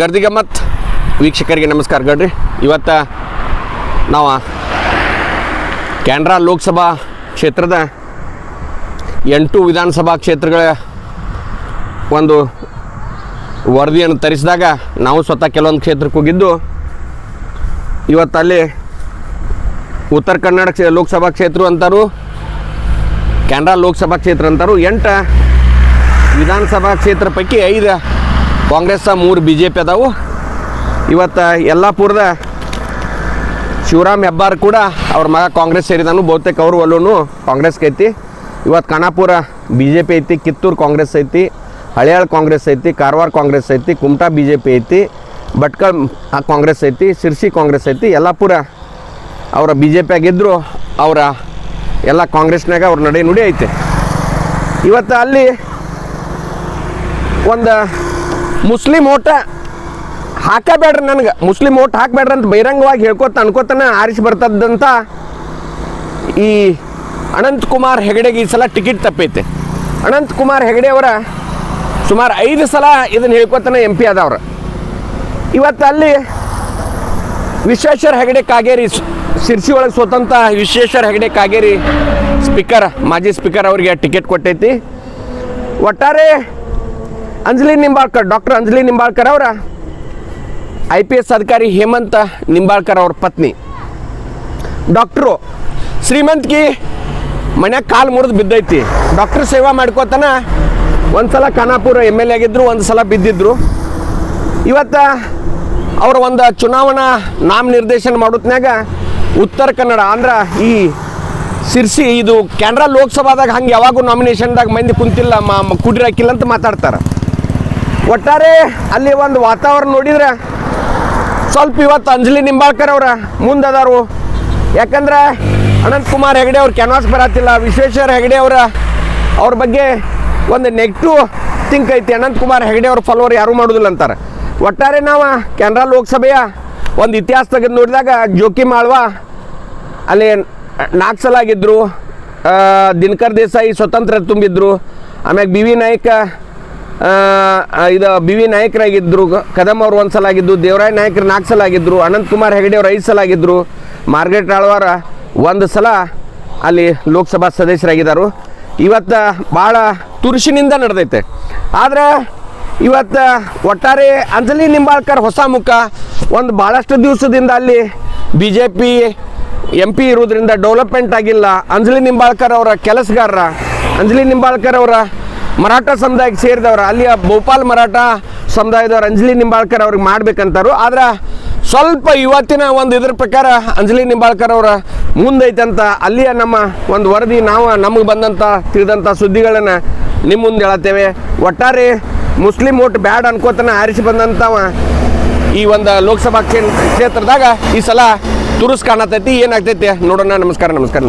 ಗರ್ದಿಗಮ್ಮತ್ ವೀಕ್ಷಕರಿಗೆ ನಮಸ್ಕಾರ ಗಡ್ರಿ. ಇವತ್ತು ನಾವು ಕ್ಯಾನ್ರಾ ಲೋಕಸಭಾ ಕ್ಷೇತ್ರದ ಎಂಟು ವಿಧಾನಸಭಾ ಕ್ಷೇತ್ರಗಳ ಒಂದು ವರದಿಯನ್ನು ತರಿಸಿದಾಗ ನಾವು ಸ್ವತಃ ಕೆಲವೊಂದು ಕ್ಷೇತ್ರಕ್ಕೆ ಹೋಗಿದ್ದು, ಇವತ್ತಲ್ಲಿ ಉತ್ತರ ಕನ್ನಡ ಲೋಕಸಭಾ ಕ್ಷೇತ್ರ ಅಂತಾರು ಕ್ಯಾನ್ರಾ ಲೋಕಸಭಾ ಕ್ಷೇತ್ರ ಅಂತಾರು ಎಂಟು, ವಿಧಾನಸಭಾ ಕ್ಷೇತ್ರ ಪೈಕಿ ಐದು. ಕಾಂಗ್ರೆಸ್ ಮೂರು ಬಿ ಜೆ ಪಿ ಅದಾವು. ಇವತ್ತು ಯಲ್ಲಾಪುರದ ಶಿವರಾಮ್ ಹೆಬ್ಬಾರ್ ಕೂಡ ಅವ್ರ ಮಗ ಕಾಂಗ್ರೆಸ್ ಸೇರಿದಾನು, ಬಹುತೇಕ ಅವರು ಅಲ್ಲೂ ಕಾಂಗ್ರೆಸ್ಗೆ ಐತಿ. ಇವತ್ತು ಖಾನಾಪುರ ಬಿ ಜೆ ಪಿ ಐತಿ, ಕಿತ್ತೂರು ಕಾಂಗ್ರೆಸ್ ಐತಿ, ಹಳೆಯಾಳ್ ಕಾಂಗ್ರೆಸ್ ಐತಿ, ಕಾರವಾರ ಕಾಂಗ್ರೆಸ್ ಐತಿ, ಕುಮಟಾ ಬಿ ಜೆ ಪಿ ಐತಿ, ಭಟ್ಕಳ್ ಕಾಂಗ್ರೆಸ್ ಐತಿ ಸಿರ್ಸಿ ಕಾಂಗ್ರೆಸ್ ಐತಿ, ಯಲ್ಲಾಪುರ ಅವರ ಬಿ ಜೆ ಪಿ ಆಗಿದ್ದರು ಅವರ ಎಲ್ಲ ಕಾಂಗ್ರೆಸ್ನಾಗ ಅವ್ರ ನಡೆ ನುಡಿ ಐತೆ. ಇವತ್ತು ಅಲ್ಲಿ ಒಂದು ಮುಸ್ಲಿಂ ಓಟ ಹಾಕಬೇಡ್ರಿ ನನಗೆ. ಮುಸ್ಲಿಂ ಓಟ್ ಹಾಕಬೇಡ್ರಿ ಅಂತ ಬಹಿರಂಗವಾಗಿ ಹೇಳ್ಕೊತ ಅನ್ಕೋತಾನೆ ಆರಿಸಿ ಬರ್ತದಂತ ಈ ಅನಂತ್ ಕುಮಾರ್ ಹೆಗಡೆಗೆ ಈ ಸಲ ಟಿಕೆಟ್ ತಪ್ಪೈತೆ. ಅನಂತ್ ಕುಮಾರ್ ಹೆಗಡೆ ಅವರ ಸುಮಾರು ಐದು ಸಲ ಇದನ್ನು ಹೇಳ್ಕೊತಾನೆ ಎಂ ಪಿ ಇವತ್ತು ಅಲ್ಲಿ ವಿಶ್ವೇಶ್ವರ ಹೆಗಡೆ ಕಾಗೇರಿ ಶಿರ್ಸಿ ಒಳಗೆ ಸ್ವತಂತ್ರ ವಿಶ್ವೇಶ್ವರ ಹೆಗಡೆ ಕಾಗೇರಿ ಸ್ಪೀಕರ್, ಮಾಜಿ ಸ್ಪೀಕರ್ ಅವರಿಗೆ ಟಿಕೆಟ್ ಕೊಟ್ಟೈತಿ. ಒಟ್ಟಾರೆ ಅಂಜಲಿ ನಿಂಬಾಳ್ಕರ್, ಡಾಕ್ಟರ್ ಅಂಜಲಿ ನಿಂಬಾಳ್ಕರ್ ಅವರ, ಐ ಪಿ ಎಸ್ ಅಧಿಕಾರಿ ಹೇಮಂತ ನಿಂಬಾಳ್ಕರ್ ಅವ್ರ ಪತ್ನಿ. ಡಾಕ್ಟ್ರು ಶ್ರೀಮಂತ್ಗಿ ಮನ್ಯಾಗ ಕಾಲು ಮುರಿದು ಬಿದ್ದೈತಿ. ಡಾಕ್ಟ್ರ್ ಸೇವಾ ಮಾಡ್ಕೋತಾನ ಒಂದು ಸಲ ಖಾನಾಪುರ ಎಂ ಎಲ್ ಎ ಆಗಿದ್ರು ಒಂದು ಸಲ ಬಿದ್ದಿದ್ರು. ಇವತ್ತು ಅವ್ರ ಒಂದು ಚುನಾವಣಾ ನಾಮ ನಿರ್ದೇಶನ ಮಾಡೋತ್ನ್ಯಾಗ ಉತ್ತರ ಕನ್ನಡ ಅಂದ್ರೆ ಈ ಸಿರ್ಸಿ, ಇದು ಕ್ಯಾನ್ರಾ ಲೋಕಸಭಾದಾಗ ಹಂಗೆ ಯಾವಾಗೂ ನಾಮಿನೇಷನ್ದಾಗ ಮಂದಿ ಕುಂತಿಲ್ಲ, ಮಾ ಕುಡಿರಾಕಿಲ್ಲ ಅಂತ ಮಾತಾಡ್ತಾರೆ. ಒಟ್ಟಾರೆ ಅಲ್ಲಿ ಒಂದು ವಾತಾವರಣ ನೋಡಿದ್ರೆ ಸ್ವಲ್ಪ ಇವತ್ತು ಅಂಜಲಿ ನಿಂಬಾಳ್ಕರ್ ಅವ್ರ ಮುಂದದಾರು. ಯಾಕಂದ್ರೆ ಅನಂತ್ ಕುಮಾರ್ ಹೆಗಡೆ ಅವ್ರು ಕ್ಯಾನ್ವಾಸ್ ಬರತ್ತಿಲ್ಲ, ವಿಶ್ವೇಶ್ವರ ಹೆಗಡೆ ಅವರ, ಅವ್ರ ಬಗ್ಗೆ ಒಂದು ನೆಗೆಟಿವ್ ಥಿಂಕ್ ಐತಿ. ಅನಂತ್ ಕುಮಾರ್ ಹೆಗಡೆ ಅವ್ರ ಫಾಲೋವರ್ ಯಾರೂ ಮಾಡೋದಿಲ್ಲ ಅಂತಾರೆ. ಒಟ್ಟಾರೆ ನಾವು ಕೆನರಾ ಲೋಕಸಭೆಯ ಒಂದು ಇತಿಹಾಸ ತೆಗೆದು ನೋಡಿದಾಗ ಜೋಕಿ ಮಾಳ್ವಾ ಅಲ್ಲಿ ನಾಲ್ಕು ಸಲ ಆಗಿದ್ರು ಆ, ದಿನಕರ್ ದೇಸಾಯಿ ಸ್ವತಂತ್ರ ತುಂಬಿದ್ರು ಆಮ್ಯಾಗ ಬಿ ವಿ ನಾಯ್ಕ ಇದು ಬಿ ವಿ ನಾಯಕರಾಗಿದ್ದರು ಕದಮ್ ಅವರು ಒಂದು ಸಲ ಆಗಿದ್ದು ದೇವರಾಯ ನಾಯಕರು ನಾಲ್ಕು ಸಲ ಆಗಿದ್ದರು ಅನಂತ್ ಕುಮಾರ್ ಹೆಗಡೆ ಅವರು ಐದು ಸಲ ಆಗಿದ್ದರು ಮಾರ್ಗ್ರೆಟ್ ಆಳ್ವಾರ ಒಂದು ಸಲ ಅಲ್ಲಿ ಲೋಕಸಭಾ ಸದಸ್ಯರಾಗಿದ್ದಾರು ಇವತ್ತು ಭಾಳ ತುರುಷಿನಿಂದ ನಡೆದೈತೆ. ಆದರೆ ಇವತ್ತು ಒಟ್ಟಾರೆ ಅಂಜಲಿ ನಿಂಬಾಳ್ಕರ್ ಹೊಸ ಮುಖ. ಒಂದು ಭಾಳಷ್ಟು ದಿವಸದಿಂದ ಅಲ್ಲಿ B J P M P ಇರೋದ್ರಿಂದ ಡೆವಲಪ್ಮೆಂಟ್ ಆಗಿಲ್ಲ. ಅಂಜಲಿ ನಿಂಬಾಳ್ಕರ್ ಅವರ ಕೆಲಸಗಾರರ, ಅಂಜಲಿ ನಿಂಬಾಳ್ಕರ್ ಅವರ ಮರಾಠ ಸಮುದಾಯಕ್ಕೆ ಸೇರಿದವರು ಅಲ್ಲಿಯ ಭೋಪಾಲ್ ಮರಾಠ ಸಮುದಾಯದವರು ಅಂಜಲಿ ನಿಂಬಾಳ್ಕರ್ ಅವ್ರಿಗೆ ಮಾಡ್ಬೇಕಂತಾರು. ಆದ್ರೆ ಸ್ವಲ್ಪ ಇವತ್ತಿನ ಒಂದು ಇದ್ರ ಪ್ರಕಾರ ಅಂಜಲಿ ನಿಂಬಾಳ್ಕರ್ ಅವರ ಮುಂದೈತಂತ, ಅಲ್ಲಿಯ ನಮ್ಮ ಒಂದು ವರದಿ ನಾವು ನಮಗೆ ಬಂದಂಥ ತಿಳಿದಂಥ ಸುದ್ದಿಗಳನ್ನು ನಿಮ್ಮ ಮುಂದೆ ಹೇಳತ್ತೇವೆ. ಒಟ್ಟಾರೆ ಮುಸ್ಲಿಂ ಓಟ್ ಬ್ಯಾಡ್ ಅನ್ಕೋತನ ಆರಿಸಿ ಬಂದಂಥವ ಈ ಒಂದು ಲೋಕಸಭಾ ಕ್ಷೇ- ಕ್ಷೇತ್ರದಾಗ ಈ ಸಲ ತುರುಸ್ ಕಾಣತೈತಿ ಏನಾಗ್ತೈತಿ? ನೋಡೋಣ, ನಮಸ್ಕಾರ ನಮಸ್ಕಾರ.